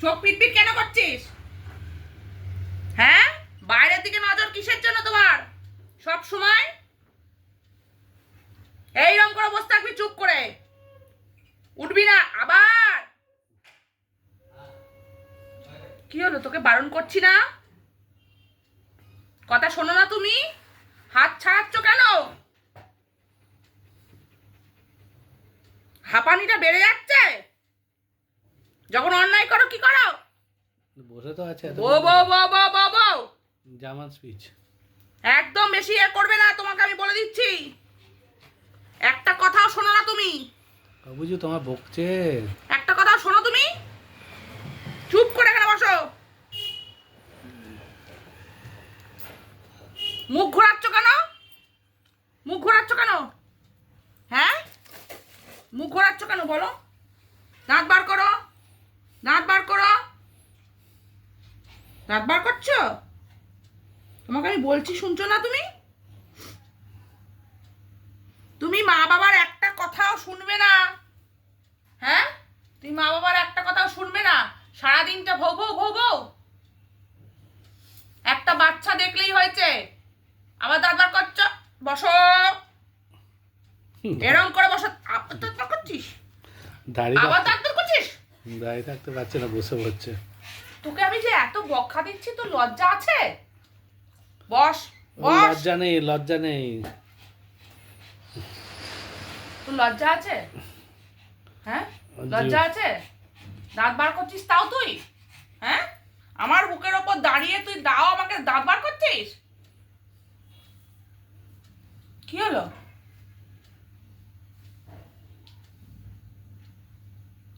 চোখ পিটপিট কেন করছিস? হ্যাঁ? বাইরের দিকে নজর কিসের জন্য তোমার? সব সময়? এইরকম করে বসে থাকবি চুপ করে। উঠবি না, আবার। কি হলো, তোকে বারণ করছি না? কথা শোনো না তুমি? হাত ছাড়াচ্ছ কেন? হাঁপানিটা বেড়ে যাচ্ছে? যখন অন্যায় করো কি করো? বসে তো আছে এত বো বো বো বো বো বো জামান স্পিচ একদম বেশি এ করবে না তোমাকে আমি বলে দিচ্ছি। একটা কথাও শোনো না তুমি। বাবুজি তোমার বকছে। একটা কথাও শোনো তুমি। চুপ করে এখানে বসো। মুখ ঘোরাচ্ছ কেন? মুখ ঘোরাচ্ছ কেন? হ্যাঁ? মুখ ঘোরাচ্ছ কেন বলো? দাঁত বার করো। দাঁত বার করো। দাঁত বার করছ? তোমাকে আমি বলছি শুনছো না তুমি? তুমি মা বাবার একটা কথাও শুনবে না। হ্যাঁ? তুমি মা বাবার একটা কথাও শুনবে না। সারাদিনটা ভৌ ভৌ ভৌ ভৌ। একটা বাচ্চা দেখলেই হয়েছে। আবার দাদবার করছ? বসো। এরম করে বসো। আবার দাদবার করছিস? আবার দাঁড়িয়ে থাকতে পারছে না বসে পড়ছে। তোকে আমি যে এত বকা দিচ্ছি তোর লজ্জা আছে? বস বস। লজ্জা নেই লজ্জা নেই। তোর লজ্জা আছে? হ্যাঁ? লজ্জা আছে? দাঁত বার করছিস তাও তুই? হ্যাঁ? আমার বুকের ওপর দাঁড়িয়ে তুই দাও আমাকে দাঁত বার করছিস? কি হলো?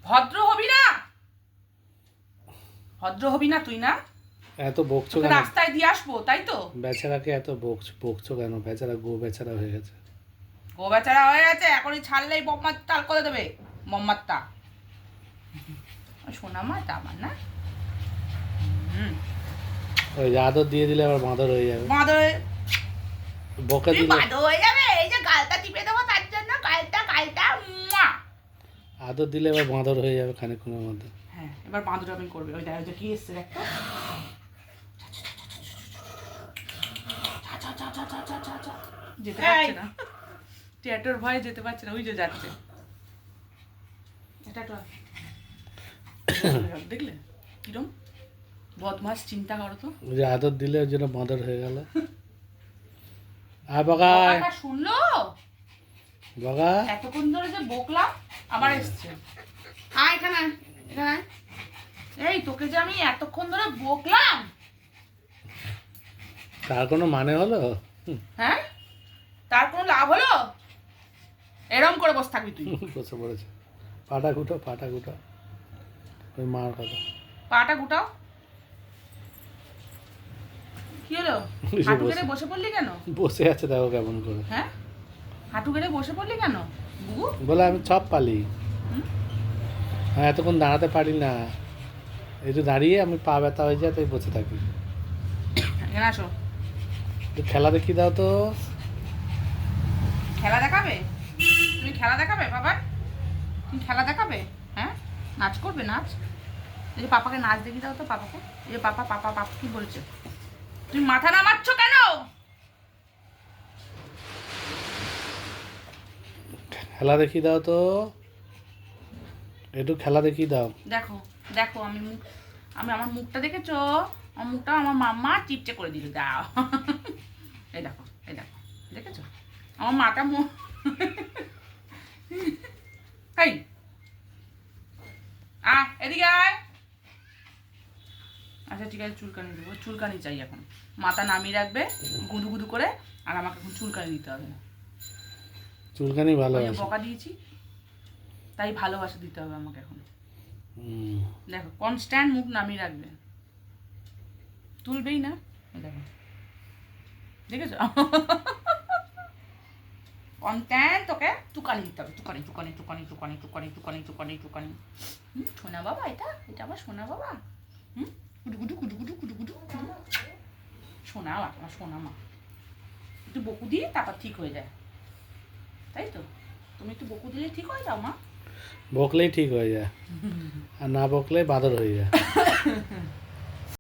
ভদ্র হবি না? ভদ্র হবি না তুই না? এত বকছো কেন? রাস্তায় দিয়ে আসব তাই তো? বেচারাকে এত বকছো বকছো কেন? বেচারা গো বেচারা হয়ে গেছে। গো বেচারা হয়ে গেছে এখনই ছাড়লেই বম্মার তাল করে দেবে বম্মারটা সোনা মাটা আমার না। ওই আদর দিয়ে দিলে আবার বাঁদর হয়ে যাবে। মাদর বকা দিলে বাদর হয়ে যাবে এই যে গালটা টিপে দেবো তার জন্য গালটা গালটা মুয়া। আদর দিলে এবার বাঁদর হয়ে যাবে খানিক্ষণের মধ্যে। হ্যাঁ এবার বাঁদর আমি করবে। ওই দেখো কি এসছে দেখো যেতে পারছে না। ট্যাটোর ভয়ে যেতে পারছে না। ওই যে যাচ্ছে। এটা তো দেখলে? কিরম? বদমাস চিন্তা করো তো। ওই যে আদর দিলে ওর জন্য বাঁদর হয়ে গেল। আর কথাটা শুনলো? বগা। এতক্ষণ ধরে যে বকলাম। আবার এসছে। আয় এখানে এখানে এই তোকে যে আমি এতক্ষণ ধরে বকলাম। তার কোনো মানে হলো? হ্যাঁ? তার কোনো লাভ হলো? এরম করে বসে থাকবি তুই। বসে পড়েছে। পাটা গুটো পাটা গুটো ওই মার কথা। পাটা গুটাও। কি হলো? হাঁটু বসে- গেড়ে বসে পড়লি কেন? বসে আছে দেখো কেমন করে। হ্যাঁ? হাঁটু গেড়ে বসে পড়লি কেন? বলে আমি সব পালি? হ্যাঁ এতক্ষণ দাঁড়াতে পারি না। একটু দাঁড়িয়ে আমি পা ব্যথা হয়ে যায় তাই বসে থাকি। আসো। খেলা দেখি দাও তো। খেলা দেখাবে? তুমি খেলা দেখাবে বাবা? তুমি খেলা দেখাবে? হ্যাঁ? নাচ করবে নাচ? এই যে পাপাকে নাচ দেখি দাও তো পাপাকে। এই যে পাপা পাপা পাপা কি বলছে? তুমি মাথা নামাচ্ছ কেন? খেলা দেখি দাও তো। একটু খেলা দেখি দাও। দেখো দেখো, আমি মুখ, আমি আমার মুখটা দেখেছ? আমার মুখটা আমার মাম্মা চিপচে করে দিল, দাও। এই দেখো এই দেখো, দেখেছ? আমার মাটা মুখ এই আ, এদিকে আয়। আচ্ছা ঠিক আছে, চুলকানি দেবো, চুলকানি চাই এখন। মাথা নামিয়ে রাখবে, গুদু গুদু করে, আর আমাকে এখন চুলকানি দিতে হবে না। চুলকানি ভালো আছে বকা দিয়েছি। তাই ভালোবাসা দিতে হবে আমাকে এখন। দেখো কনস্ট্যান্ট মুখ নামিয়ে রাখবে। তুলবেই না? দেখো। দেখেছ? কনস্ট্যান্ট তোকে টুকানি দিতে হবে। টুকানি টুকানি টুকানি টুকানি টুকানি টুকানি টুকানি টুকানি। হুম, সোনা বাবা এটা? এটা আমার সোনা বাবা? হুম? কুটু কুটু কুটু কুটু কুটু কুটু কুটু। সোনা মা সোনা মা। একটু বকু দিয়ে তারপর ঠিক হয়ে যায়। তাই তো তুমি একটু বকু দিলে ঠিক হয়ে যাও মা। বকলেই ঠিক হয়ে যায়। আর না বকলে বাদর হয়ে যায়।